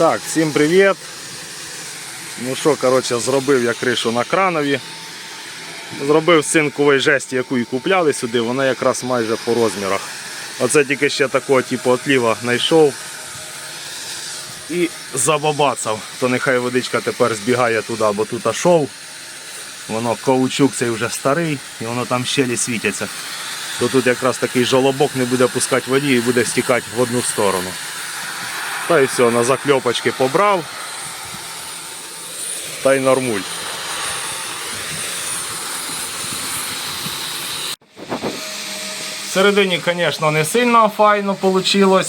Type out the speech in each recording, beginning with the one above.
Так, всім привіт. Ну що, коротше, зробив я кришу на кранові. Зробив цинковий жест, яку і купляли сюди, вона якраз майже по розмірах. Оце тільки ще такого типу отліва знайшов і забабацав. То нехай водичка тепер збігає туди, бо тут шов. Воно каучук цей вже старий і воно там щелі світяться. То тут якраз такий жолобок не буде пускати воді і буде стікати в одну сторону. Та й все, на закльопочки побрав. Та й нормуль. Всередині, звісно, не сильно файно вийшло.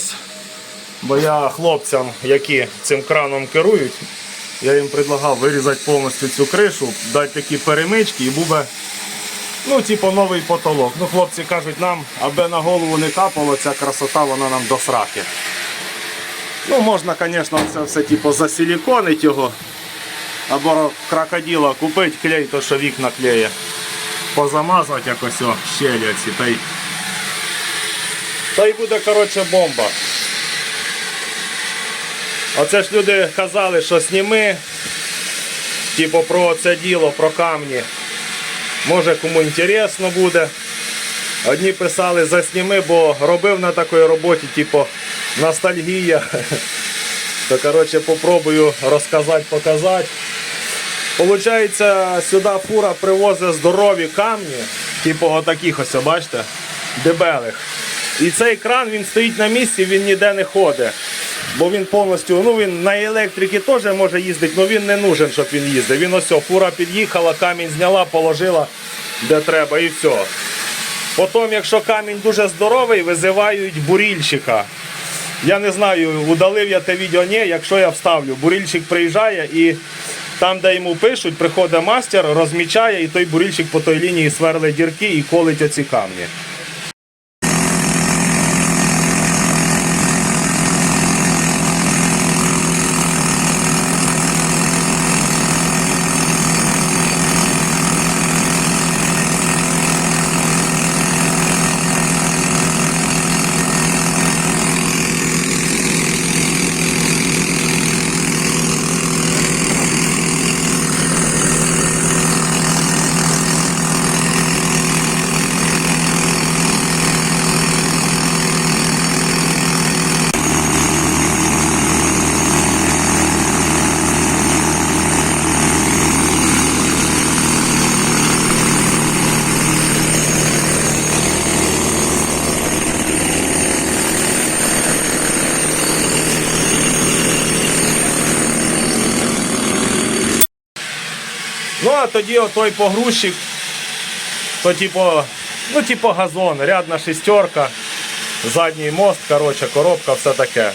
Бо я хлопцям, які цим краном керують, я їм предлагав вирізати повністю цю кришу, дати такі перемички і буде ну, типу, новий потолок. Ну, хлопці кажуть нам, аби на голову не капало, ця красота вона нам до сраки. Ну, можна, звісно, це все типу, засиліконити його. Або крокодила купити клей, то що вікна клеє. Позамазувати якось о, щелі оці. Та й, та й буде, коротше, бомба. Оце ж люди казали, що сніми, типу, про це діло, про камні. Може кому інтересно буде. Одні писали засніми, бо робив на такій роботі, типу, ностальгія. То коротше попробую розказати, показати. Получається, сюди фура привозить здорові камні, типу отаких ось, бачите, дебелих. І цей кран він стоїть на місці, він ніде не ходить. Бо він повністю, ну він на електрики теж може їздити, але він не нужен, щоб він їздив. Він ось, фура під'їхала, камінь зняла, положила де треба і все. Потім, якщо камінь дуже здоровий, визивають бурільщика. Я не знаю, удалив я те відео, ні, якщо я вставлю. Бурільщик приїжджає і там, де йому пишуть, приходить мастер, розмічає, і той бурільщик по той лінії сверлить дірки і колить оці камні. А тоді отой погрузчик, то типу, ну типу газон, рядна шестерка, задній мост, коротше, коробка, все таке.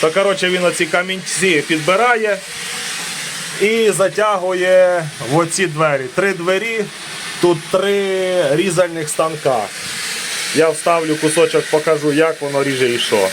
То коротше, він оці камінці підбирає і затягує в оці двері. Три двері, тут три різальних станка. Я вставлю кусочок, покажу, як воно ріже і що.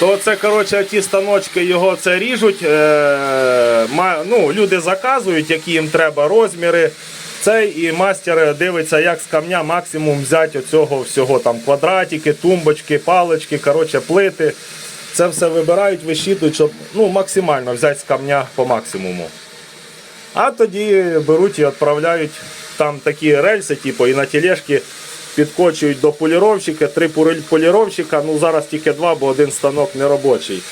То це, коротше, ті станочки його це ріжуть. Е, ну, люди заказують, які їм треба розміри. Цей і мастер дивиться, як з камня максимум взяти оцього всього. Там квадратики, тумбочки, палички, коротше, плити. Це все вибирають, вищитують, щоб ну, максимально взяти з камня по максимуму. А тоді беруть і відправляють там такі рельси, типу, і на тележки підкочують до поліровщика, три поліровщика, ну зараз тільки два, бо один станок не робочий.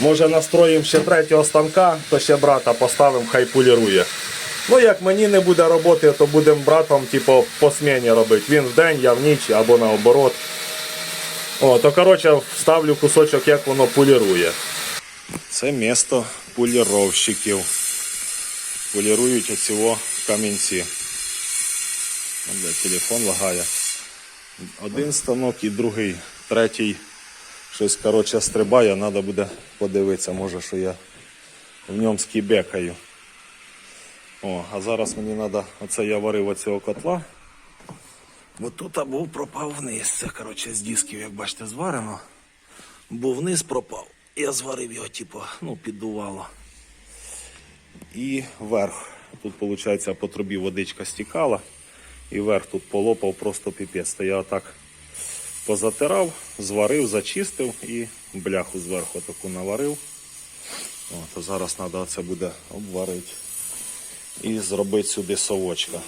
Може настроїмо ще третього станка, то ще брата поставимо, хай полірує. Ну, як мені не буде роботи, то будемо братом типу, по сміні робити. Він в день, я в ніч або наоборот. О, то коротше вставлю кусочок, як воно полірує. Це місто поліровщиків. Полірують оцього камінці. Телефон лагає. Один станок і другий, третій. Щось коротше стрибає, треба буде подивитися, може, що я в ньому скібекаю. О, а зараз мені треба, оце я варив оцього котла. Бо тут був пропав вниз. Це коротше з дисків, як бачите, зварено. Був вниз пропав. Я зварив його, типу, ну, піддувало. І вверх. Тут, виходить, по трубі водичка стікала. І вверх тут полопав просто піпець. То я отак позатирав, зварив, зачистив і бляху зверху таку наварив. От, зараз треба це буде обварити і зробити сюди совочка.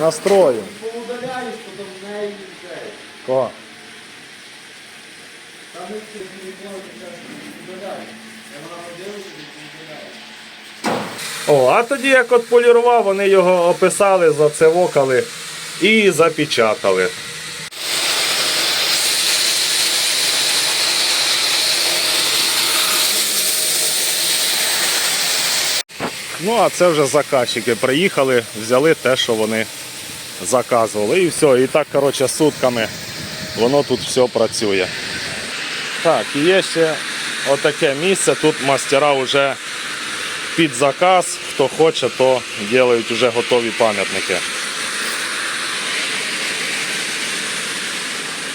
Настрою. Поудаляєш, потім в неї цей. Ко? Там не удаляєш. Вона. О, а тоді як от полірував, вони його описали, зацевокали і запечатали. Ну, а це вже заказчики приїхали, взяли те, що вони заказували. І все. І так, коротше, сутками воно тут все працює. Так, і є ще отаке місце. Тут мастера вже під заказ. Хто хоче, то роблять вже готові пам'ятники.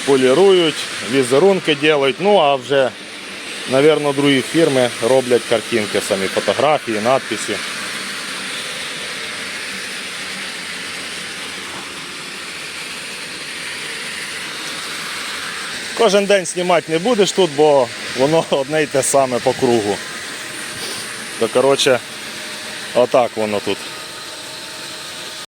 Полірують, візерунки роблять, ну а вже, мабуть, другі фірми роблять картинки самі, фотографії, надписи. Кожен день знімати не будеш тут, бо воно одне й те саме по кругу. То коротше, отак воно тут.